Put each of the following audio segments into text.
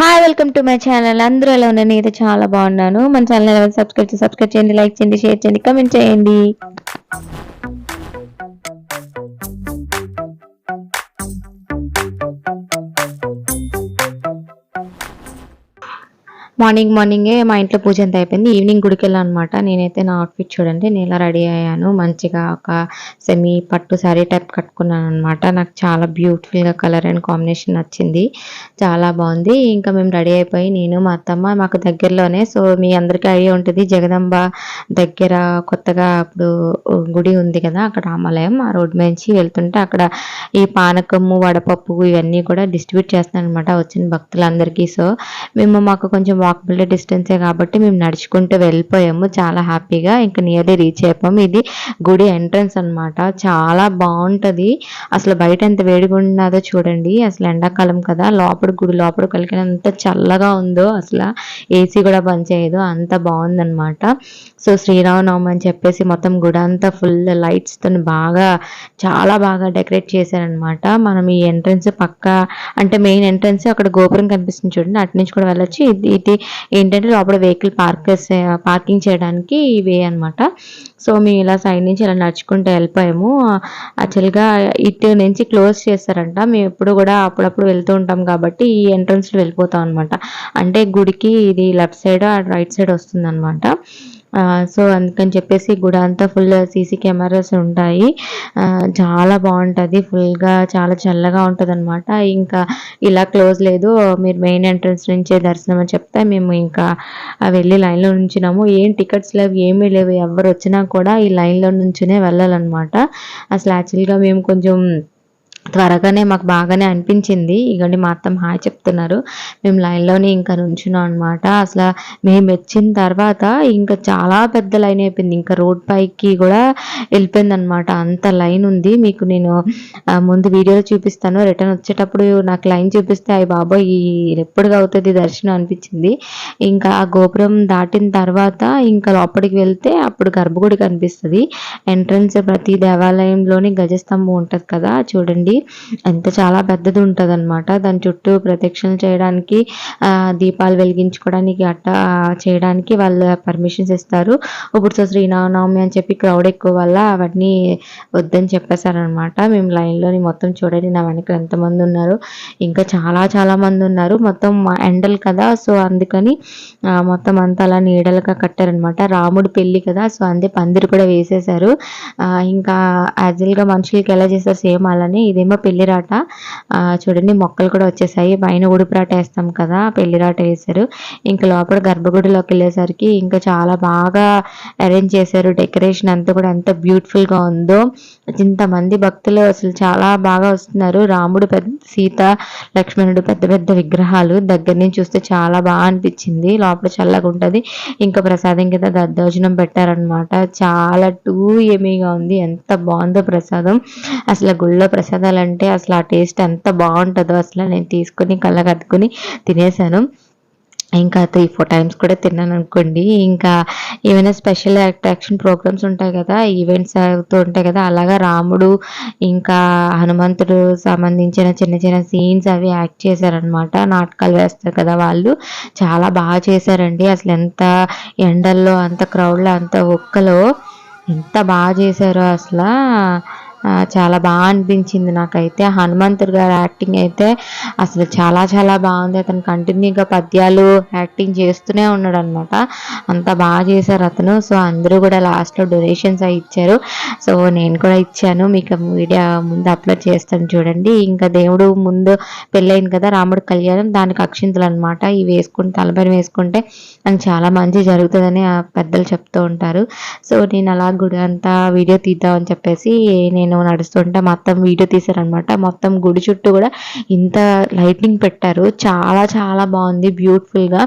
Hi welcome to my channel అందరూ ఎలా ఉన్నాను అయితే చాలా బాగున్నాను. మన ఛానల్ సబ్స్క్రైబ్ సబ్స్క్రైబ్ చేయండి లైక్ చేయండి షేర్ చేయండి కమెంట్ చేయండి. మార్నింగ్ మార్నింగే మా ఇంట్లో పూజ అంతా అయిపోయింది. ఈవినింగ్ గుడికి వెళ్ళాను అనమాట నేనైతే నా అవుట్ఫిట్ చూడండి నేను ఇలా రెడీ అయ్యాను. మంచిగా ఒక సెమీ పట్టు శారీ టైప్ కట్టుకున్నాను అనమాట నాకు చాలా బ్యూటిఫుల్గా కలర్ అండ్ కాంబినేషన్ నచ్చింది. చాలా బాగుంది. ఇంకా మేము రెడీ అయిపోయి నేను మా అత్తమ్మ మాకు దగ్గరలోనే. సో మీ అందరికీ ఐడియా ఉంటుంది. జగదంబ దగ్గర కొత్తగా అప్పుడు గుడి ఉంది కదా అక్కడ రామాలయం. ఆ రోడ్ నుంచి వెళ్తుంటే అక్కడ ఈ పానకము వడపప్పు ఇవన్నీ కూడా డిస్ట్రిబ్యూట్ చేస్తున్నాను అనమాట వచ్చిన భక్తులందరికీ. సో మేము మాకు కొంచెం వాకబుల్ డిస్టెన్సే కాబట్టి మేము నడుచుకుంటూ వెళ్ళిపోయాము. చాలా హ్యాపీగా ఇంకా నియర్లీ రీచ్ అయిపోయాము. ఇది గుడి ఎంట్రన్స్ అన్నమాట. చాలా బాగుంటది. అసలు బయట ఎంత వేడిగా ఉన్నదో చూడండి. అసలు ఎండాకాలం కదా. లోపల గుడి లోపలికి కలిగిన ఎంత చల్లగా ఉందో అసలు. ఏసీ కూడా పనిచేయదు అంత బాగుందనమాట సో శ్రీరామనవమి అని చెప్పేసి మొత్తం గుడి అంతా ఫుల్ లైట్స్తో బాగా చాలా బాగా డెకరేట్ చేశారనమాట మనం ఈ ఎంట్రన్స్ పక్క అంటే మెయిన్ ఎంట్రన్స్ అక్కడ గోపురం కనిపిస్తుంది చూడండి అటు నుంచి కూడా వెళ్ళొచ్చు. ఇది ఇది ఏంటంటే లోపల వెహికల్ పార్క్ పార్కింగ్ చేయడానికి ఇవే అనమాట సో మేము ఇలా సైడ్ నుంచి ఇలా నడుచుకుంటూ వెళ్ళిపోయాము. యాక్చువల్గా ఇటు నుంచి క్లోజ్ చేస్తారంట. మేము ఎప్పుడు కూడా అప్పుడప్పుడు వెళ్తూ ఉంటాం కాబట్టి ఈ ఎంట్రన్స్లో వెళ్ళిపోతాం అనమాట అంటే గుడికి ఇది లెఫ్ట్ సైడ్ రైట్ సైడ్ వస్తుంది అనమాట సో అందుకని చెప్పేసి గుడి అంతా ఫుల్ సీసీ కెమెరాస్ ఉంటాయి. చాలా బాగుంటుంది. ఫుల్గా చాలా చల్లగా ఉంటుంది అనమాట ఇంకా ఇలా క్లోజ్ లేదు. మీరు మెయిన్ ఎంట్రన్స్ నుంచే దర్శనం అని చెప్తే మేము ఇంకా వెళ్ళి లైన్లో నుంచినాము ఏం టికెట్స్ లేవు ఏమీ లేవు. ఎవరు వచ్చినా కూడా ఈ లైన్లో నుంచునే వెళ్ళాలన్నమాట. అసలు యాక్చువల్గా మేము కొంచెం త్వరగానే మాకు బాగానే అనిపించింది. ఇగండి మా అత్తమ్మ హాయ్ చెప్తున్నారు. మేము లైన్లోనే ఇంకా నుంచున్నాం అనమాట అసలు మేము వచ్చిన తర్వాత ఇంకా చాలా పెద్ద లైన్ అయిపోయింది. ఇంకా రోడ్ పైకి కూడా వెళ్ళిపోయింది అనమాట అంత లైన్ ఉంది. మీకు నేను ముందు వీడియోలో చూపిస్తాను. రిటర్న్ వచ్చేటప్పుడు నాకు లైన్ చూపిస్తే అవి బాబోయ్ ఎప్పుడుగా అవుతుంది దర్శనం అనిపించింది. ఇంకా ఆ గోపురం దాటిన తర్వాత ఇంకా లోపలికి వెళ్తే అప్పుడు గర్భగుడి కనిపిస్తుంది. ఎంట్రన్స్ ప్రతి దేవాలయంలోని గజస్తంభం ఉంటుంది కదా. చూడండి. ఎంత చాలా పెద్దది ఉంటుంది అనమాట దాని చుట్టూ ప్రదక్షిణలు చేయడానికి దీపాలు వెలిగించుకోవడానికి అట్ట చేయడానికి వాళ్ళు పర్మిషన్స్ ఇస్తారు. ఇప్పుడు సో శ్రీరామనవమి అని చెప్పి క్రౌడ్ ఎక్కువ వల్ల అవన్నీ వద్దని చెప్పేశారనమాట మేము లైన్లోని మొత్తం చూడండి. నా వెనక ఎంతమంది ఉన్నారు? ఇంకా చాలా చాలా మంది ఉన్నారు. మొత్తం ఎండలు కదా సో అందుకని మొత్తం అంతా అలా నీడలుగా కట్టారనమాట రాముడు పెళ్ళి కదా సో అందే పందిరి కూడా వేసేసారు ఇంకా యాజువల్గా మనుషులకి ఎలా చేస్తారు సేమ్ అలానే ఇది ఇదేమో పెళ్ళిరాట చూడండి మొక్కలు కూడా వచ్చేసాయి. పైన ఉడుపురాట వేస్తాం కదా పెళ్ళిరాట వేశారు. ఇంకా లోపల గర్భగుడిలోకి వెళ్ళేసరికి ఇంకా చాలా బాగా అరేంజ్ చేశారు. డెకరేషన్ అంతా కూడా ఎంత బ్యూటిఫుల్గా ఉందో. ఇంతమంది భక్తులు అసలు చాలా బాగా వస్తున్నారు. రాముడు పెద్ద సీత లక్ష్మణుడు పెద్ద పెద్ద విగ్రహాలు దగ్గర నుంచి చూస్తే చాలా బాగా అనిపించింది. లోపల చల్లగా ఉంటది. ఇంకా ప్రసాదం కింద దద్దోజనం పెట్టారనమాట చాలా టూ ఏమీగా ఉంది. ఎంత బాగుందో ప్రసాదం. అసలు గుళ్ళో ప్రసాదాలు అంటే అసలు ఆ టేస్ట్ ఎంత బాగుంటుందో అసలు నేను తీసుకుని కళ్ళగద్దుకుని తినేసాను. ఇంకా త్రీ ఫోర్ టైమ్స్ కూడా తిన్నాను అనుకోండి. ఇంకా ఏమైనా స్పెషల్ అట్రాక్షన్ ప్రోగ్రామ్స్ ఉంటాయి కదా ఈవెంట్స్ అవుతూ ఉంటాయి కదా అలాగా రాముడు ఇంకా హనుమంతుడు సంబంధించిన చిన్న చిన్న సీన్స్ అవి యాక్ట్ చేశారనమాట నాటకాలు వేస్తారు కదా వాళ్ళు. చాలా బాగా చేశారండి. అసలు ఎంత ఎండల్లో అంత క్రౌడ్లో అంత ఒక్కలో ఎంత బాగా చేశారో అసలు. చాలా బాగా అనిపించింది నాకైతే. హనుమంతుడు గారి యాక్టింగ్ అయితే అసలు చాలా చాలా బాగుంది. అతను కంటిన్యూగా పద్యాలు యాక్టింగ్ చేస్తూనే ఉన్నాడు అనమాట అంత బాగా చేశారు అతను. సో అందరూ కూడా లాస్ట్లో డొనేషన్స్ అవి ఇచ్చారు. సో నేను కూడా ఇచ్చాను. మీకు వీడియో ముందు అప్లోడ్ చేస్తాను చూడండి. ఇంకా దేవుడు ముందు పెళ్ళైంది కదా రాముడు కళ్యాణం. దానికి అక్షింతలు అనమాట ఇవి వేసుకుంటే తలపైన వేసుకుంటే నాకు చాలా మంచి జరుగుతుందని పెద్దలు చెప్తూ ఉంటారు. సో నేను అలా గుడి అంతా వీడియో తీద్దామని చెప్పేసి నేను నేను నడుస్తుంటే మొత్తం వీడియో తీసారనమాట మొత్తం గుడి చుట్టూ కూడా ఇంత లైటింగ్ పెట్టారు. చాలా చాలా బాగుంది. బ్యూటిఫుల్గా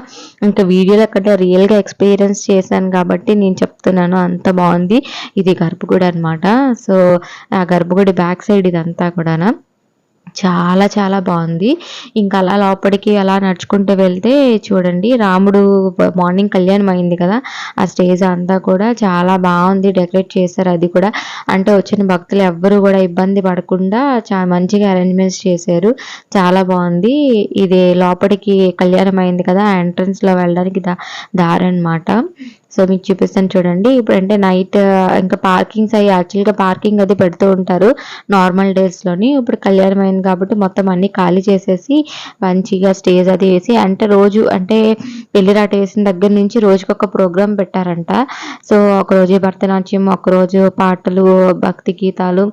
ఇంకా వీడియోలో అక్కడ రియల్గా ఎక్స్పీరియన్స్ చేశాను కాబట్టి నేను చెప్తున్నాను. అంత బాగుంది. ఇది గర్భగుడి అనమాట సో ఆ గర్భగుడి బ్యాక్ సైడ్ ఇదంతా కూడా చాలా చాలా బాగుంది. ఇంకా అలా లోపలికి అలా నడుచుకుంటూ వెళ్తే చూడండి రాముడు మార్నింగ్ కళ్యాణం అయింది కదా ఆ స్టేజ్ అంతా కూడా చాలా బాగుంది డెకరేట్ చేశారు అది కూడా. అంటే వచ్చిన భక్తులు ఎవ్వరు కూడా ఇబ్బంది పడకుండా చాలా మంచిగా అరేంజ్మెంట్స్ చేశారు. చాలా బాగుంది. ఇది లోపలికి కళ్యాణం అయింది కదా ఎంట్రన్స్లో వెళ్ళడానికి దా దారి అనమాట సో మీకు చూపిస్తాను చూడండి. ఇప్పుడు అంటే నైట్ ఇంకా పార్కింగ్స్ అవి యాక్చువల్గా పార్కింగ్ అది పెడుతూ ఉంటారు నార్మల్ డేస్లోని ఇప్పుడు కళ్యాణం అయింది కాబట్టి మొత్తం అన్ని ఖాళీ చేసేసి మంచిగా స్టేజ్ అది వేసి అంటే రోజు అంటే పెళ్ళిరాట వేసిన దగ్గర నుంచి రోజుకొక ప్రోగ్రాం పెట్టారంట. సో ఒకరోజు భరతనాట్యం ఒకరోజు పాటలు భక్తి గీతాలు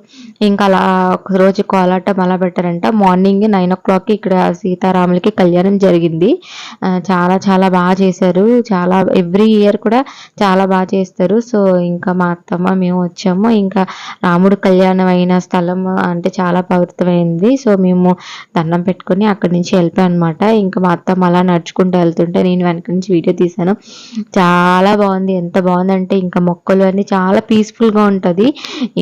ఇంకా అలా ఒకరోజు కోలాటం అలా పెట్టారంట. మార్నింగ్ నైన్ ఓ క్లాక్కి ఇక్కడ సీతారాములకి కళ్యాణం జరిగింది. చాలా చాలా బాగా చేశారు. చాలా ఎవ్రీ ఇయర్ కూడా చాలా బాగా చేస్తారు. సో ఇంకా మా అత్తమ్మ మేము వచ్చాము. ఇంకా రాముడు కళ్యాణం అయిన స్థలం అంటే చాలా పవిత్రమైంది. సో మేము దండం పెట్టుకుని అక్కడి నుంచి వెళ్ళిపోయాం అనమాట ఇంకా మా అత్తమ్మ అలా నడుచుకుంటూ వెళ్తుంటే నేను వెనక నుంచి వీడియో తీశాను. చాలా బాగుంది. ఎంత బాగుందంటే ఇంకా మొక్కలు అన్నీ చాలా పీస్ఫుల్గా ఉంటుంది.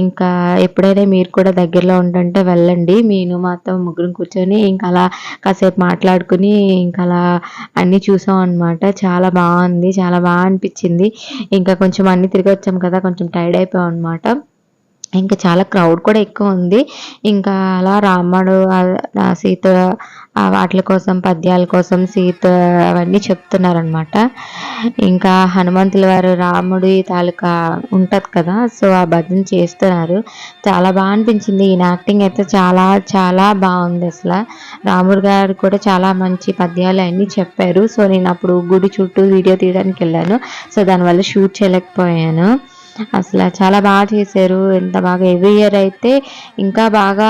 ఇంకా ఎప్పుడైనా మీరు కూడా దగ్గరలో ఉంటుంటే వెళ్ళండి. నేను మాత్రం ముగ్గురు కూర్చొని ఇంకా అలా కాసేపు మాట్లాడుకుని ఇంకా అలా అన్నీ చూసాం అనమాట చాలా బాగుంది. చాలా బాగా అనిపించింది. ఇంకా కొంచెం అన్నీ తిరిగి వచ్చాం కదా కొంచెం టైర్డ్ అయిపోయాం అనమాట ఇంకా చాలా క్రౌడ్ కూడా ఎక్కువ ఉంది. ఇంకా అలా రాముడు సీత వాటి కోసం పద్యాల కోసం సీత అవన్నీ చెప్తున్నారనమాట ఇంకా హనుమంతుల వారు రాముడి తాలూకా ఉంటుంది కదా సో ఆ భజన చేస్తున్నారు. చాలా బాగా అనిపించింది. ఈయన యాక్టింగ్ అయితే చాలా చాలా బాగుంది అసలు. రాముడు గారు కూడా చాలా మంచి పద్యాలు అన్నీ చెప్పారు. సో నేను అప్పుడు గుడి చుట్టూ వీడియో తీయడానికి వెళ్ళాను. సో దానివల్ల షూట్ చేయలేకపోయాను. అసలు చాలా బాగా చేశారు. ఎంత బాగా ఎవ్రీ ఇయర్ అయితే ఇంకా బాగా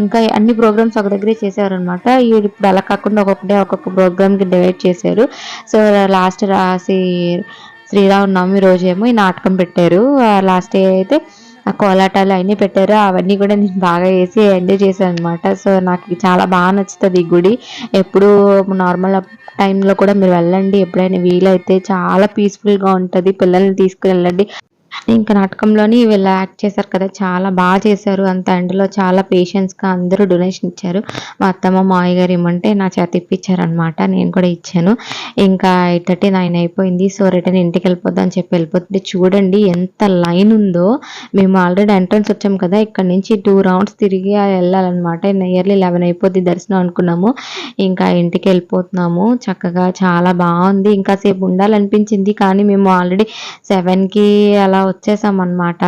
ఇంకా అన్ని ప్రోగ్రామ్స్ ఒక దగ్గరే చేశారనమాట ఇప్పుడు అలా కాకుండా ఒక్కొక్కటే ఒక్కొక్క ప్రోగ్రామ్కి డివైడ్ చేశారు. సో లాస్ట్ రాసి శ్రీరామనవమి రోజేమో ఈ నాటకం పెట్టారు. లాస్ట్ డే అయితే ఆ కోలాటాలు అన్నీ పెట్టారు. అవన్నీ కూడా నేను బాగా వేసి ఎంజాయ్ చేశాను అనమాట సో నాకు చాలా బాగా నచ్చుతుంది ఈ గుడి. ఎప్పుడు నార్మల్ టైంలో కూడా మీరు వెళ్ళండి. ఎప్పుడైనా వీలైతే చాలా పీస్ఫుల్గా ఉంటుంది. పిల్లల్ని తీసుకుని వెళ్ళండి ఇంకా నాటకంలోని వీళ్ళు యాక్ట్ చేశారు కదా చాలా బాగా చేశారు. అంత ఎండలో చాలా పేషెన్స్గా అందరూ డొనేషన్ ఇచ్చారు. మా అత్తమ్మ మాయ గారు ఇమ్మంటే నా చేత ఇప్పించారనమాట నేను కూడా ఇచ్చాను. ఇంకా ఎయిట్ థర్టీ నైన్ అయిపోయింది సో రిటర్న్ ఇంటికి వెళ్ళిపోద్దాం అని చెప్పి వెళ్ళిపోతుంటే చూడండి ఎంత లైన్ ఉందో. మేము ఆల్రెడీ ఎంట్రన్స్ వచ్చాం కదా ఇక్కడ నుంచి టూ రౌండ్స్ తిరిగి వెళ్ళాలన్నమాట. నియర్లీ లెవెన్ అయిపోద్ది దర్శనం అనుకున్నాము. ఇంకా ఇంటికి వెళ్ళిపోతున్నాము. చక్కగా చాలా బాగుంది. ఇంకా సేపు ఉండాలనిపించింది కానీ మేము ఆల్రెడీ సెవెన్కి అలా వచ్చేసామన్నమాట.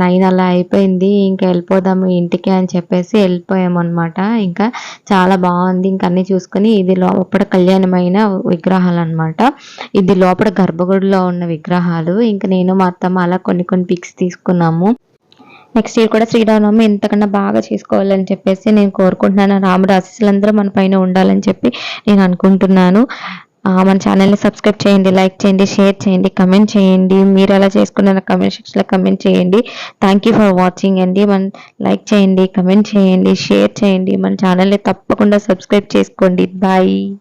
నైన్ అలా అయిపోయింది. ఇంకా వెళ్ళిపోదాము ఇంటికి అని చెప్పేసి వెళ్ళిపోయామన్నమాట. ఇంకా చాలా బాగుంది. ఇంకా అన్నీ చూసుకొని ఇది లోపల కళ్యాణమైన విగ్రహాలు అనమాట ఇది లోపల గర్భగుడిలో ఉన్న విగ్రహాలు. ఇంకా నేను మా అత్తమ్మ అలా కొన్ని కొన్ని పిక్స్ తీసుకున్నాము. నెక్స్ట్ ఇయర్ కూడా శ్రీరామనవమి ఇంతకన్నా బాగా చేసుకోవాలని చెప్పేసి నేను కోరుకుంటున్నాను. రాముడు ఆశీస్సులందరూ మన పైన ఉండాలని చెప్పి నేను అనుకుంటున్నాను. మన ఛానల్ని సబ్స్క్రైబ్ చేయండి లైక్ చేయండి షేర్ చేయండి కమెంట్ చేయండి. మీరు ఎలా చేసుకున్న కమెంట్ సెక్షన్లో కమెంట్ చేయండి. థ్యాంక్ యూ ఫర్ వాచింగ్ అండి. మన లైక్ చేయండి కమెంట్ చేయండి షేర్ చేయండి. మన ఛానల్ని తప్పకుండా సబ్స్క్రైబ్ చేసుకోండి. బాయ్